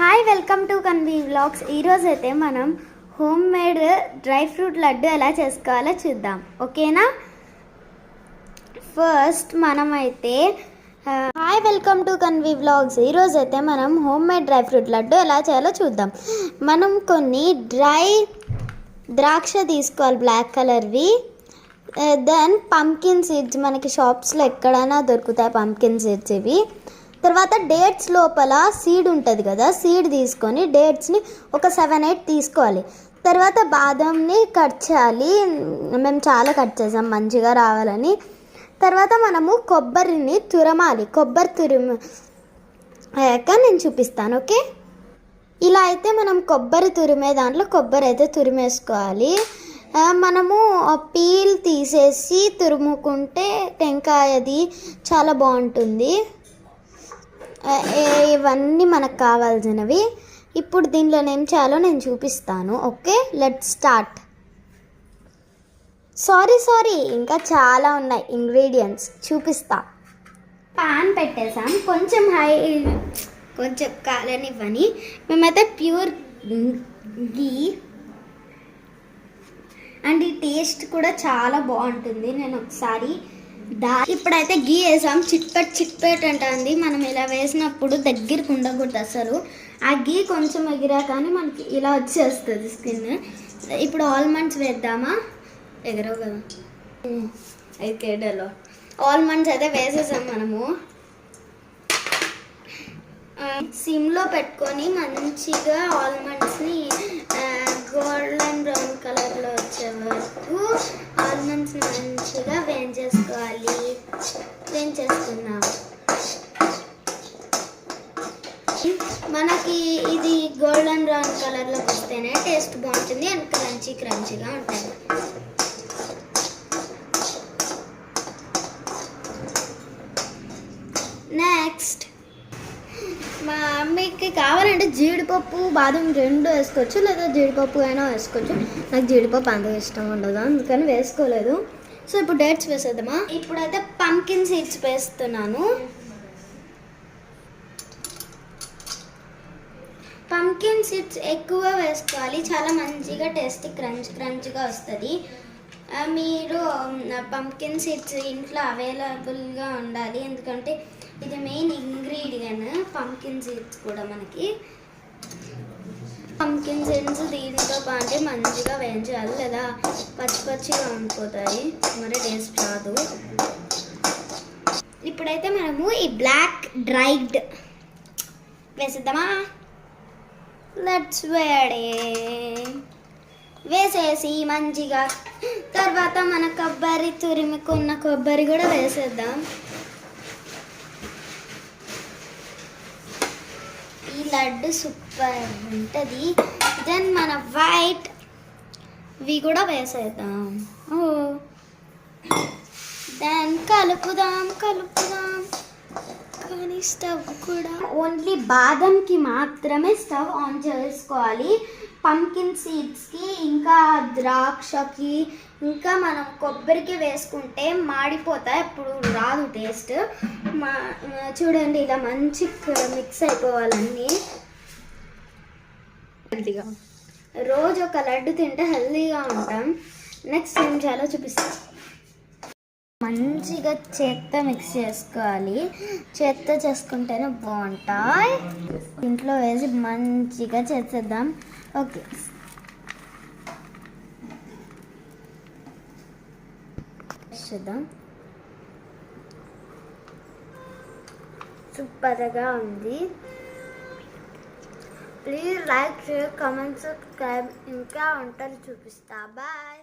Hi welcome to Kanvi vlogs ఈరోజు అయితే మనం home made dry fruit laddu ఎలా చేసుకోవాలో చూద్దాం. ఓకేనా? ఫస్ట్ మనమైతే hi welcome to Kanvi vlogs ఈరోజు అయితే మనం home made dry fruit laddu ఎలా చేయాలో చూద్దాం. మనం కొన్ని డ్రై ద్రాక్ష తీసుకోవాలి బ్లాక్ కలర్వి దెన్ పంకిన్ సీడ్స్ మనకి షాప్స్లో ఎక్కడైనా దొరుకుతాయి పంకిన్ సీడ్స్ ఇవి. తర్వాత డేట్స్ లోపల సీడ్ ఉంటుంది కదా సీడ్ తీసుకొని డేట్స్ని ఒక సెవెన్ ఎయిట్ తీసుకోవాలి. తర్వాత బాదంని కట్ చేయాలి. మేము చాలా కట్ చేసాం మంచిగా రావాలని. తర్వాత మనము కొబ్బరిని తురమాలి. కొబ్బరి తురుము అయ్యాక నేను చూపిస్తాను ఓకే? ఇలా అయితే మనం కొబ్బరి తురిమే దాంట్లో కొబ్బరి అయితే తురిమేసుకోవాలి. మనము పీల్ తీసేసి తురుముకుంటే టెంకాయది చాలా బాగుంటుంది. ఇవన్నీ మనకు కావాల్సినవి. ఇప్పుడు దీనిలో ఏం చేయాలో నేను చూపిస్తాను. Okay let start sorry sorry ఇంకా చాలా ఉన్నాయి ఇంగ్రీడియంట్స్ చూపిస్తా. పాన్ పెట్టేసాం కొంచెం హై కొంచెం కాలనివ్వని. మేమైతే ప్యూర్ గీ అండ్ ఈ టేస్ట్ కూడా చాలా బాగుంటుంది. నేను ఒకసారి దా ఇప్పుడైతే గీ వేసాం. చిట్పెట్ చిట్పెట్ అంటుంది. మనం ఇలా వేసినప్పుడు దగ్గరికి ఉండకూడదు అసలు. ఆ గీ కొంచెం ఎగిరా కానీ మనకి ఇలా వచ్చేస్తుంది స్కిన్. ఇప్పుడు ఆల్మండ్స్ వేద్దామా? ఎగరవు కదా. ఎక్కేడలో ఆల్మండ్స్ అయితే వేసేసాం మనము. సిమ్లో పెట్టుకొని మంచిగా ఆల్మండ్స్ని వేయించేసుకున్నాం మనకి ఇది గోల్డెన్ బ్రౌన్ కలర్లోకి వస్తేనే టేస్ట్ బాగుంటుంది అండ్ క్రంచీ క్రంచీగా ఉంటుంది నెక్స్ట్ మా అమ్మకి కావాలంటే జీడిపప్పు బాదం రెండు వేసుకోవచ్చు లేదా జీడిపప్పు అయినా వేసుకోవచ్చు. నాకు జీడిపప్పు అంత ఇష్టం ఉండదు అందుకని వేసుకోలేదు. సో ఇప్పుడు డేట్స్ వేసేద్దామా? ఇప్పుడైతే పంకిన్ సీడ్స్ వేస్తున్నాను. పంకిన్ సీడ్స్ ఎక్కువ వేసుకోవాలి. చాలా మంచిగా టేస్ట్ క్రంచ్ క్రంచ్గా వస్తుంది. మీరు పంకిన్ సీడ్స్ ఇంట్లో అవైలబుల్గా ఉండాలి. ఎందుకంటే ఇది మెయిన్ ఇంగ్రీడియంట్ పంకిన్ సీడ్స్ కూడా మనకి. పంకిన్ సీడ్స్ దీనితో పాటు మంచిగా వేయించాలి లేదా పచ్చి పచ్చిగా ఉండిపోతాయి. మరి టేస్ట్ రాదు. ఇప్పుడైతే మనము ఈ బ్లాక్ డ్రైడ్ వేసేద్దామా? లెట్స్ వేడే వేసేసి మంచిగా తర్వాత మన కొబ్బరి తురిమికున్న కొబ్బరి కూడా వేసేద్దాం. లడ్డు సూపర్ ఉంటుంది. దెన్ మన వైట్ ఇవి కూడా వేసేద్దాం. ఓ. దెన్ కలుపుదాం కలుపుదాం. కానీ స్టవ్ కూడా ఓన్లీ బాదంకి మాత్రమే స్టవ్ ఆన్ చేసుకోవాలి. పంకిన్ సీడ్స్కి ఇంకా ద్రాక్షకి ఇంకా మనం కొబ్బరికి వేసుకుంటే మాడిపోతాయి అప్పుడు రాదు టేస్ట్. మా చూడండి ఇలా మంచి మిక్స్ అయిపోవాలన్నీ. హెల్తీగా రోజు ఒక లడ్డు తింటే హెల్తీగా ఉంటాం. నెక్స్ట్ ఏం చేయాలో చూపిస్తాం. మంచిగా చేత్తో మిక్స్ చేసుకోవాలి. చేత్తో చేసుకుంటేనే బాగుంటాయి. ఇంట్లో వేసి మంచిగా చేసేద్దాం. ఓకే. చేద్దాం సూపర్గా ఉంది please like share comment subscribe ఇంకా వంటలు చూపిస్తా బాయ్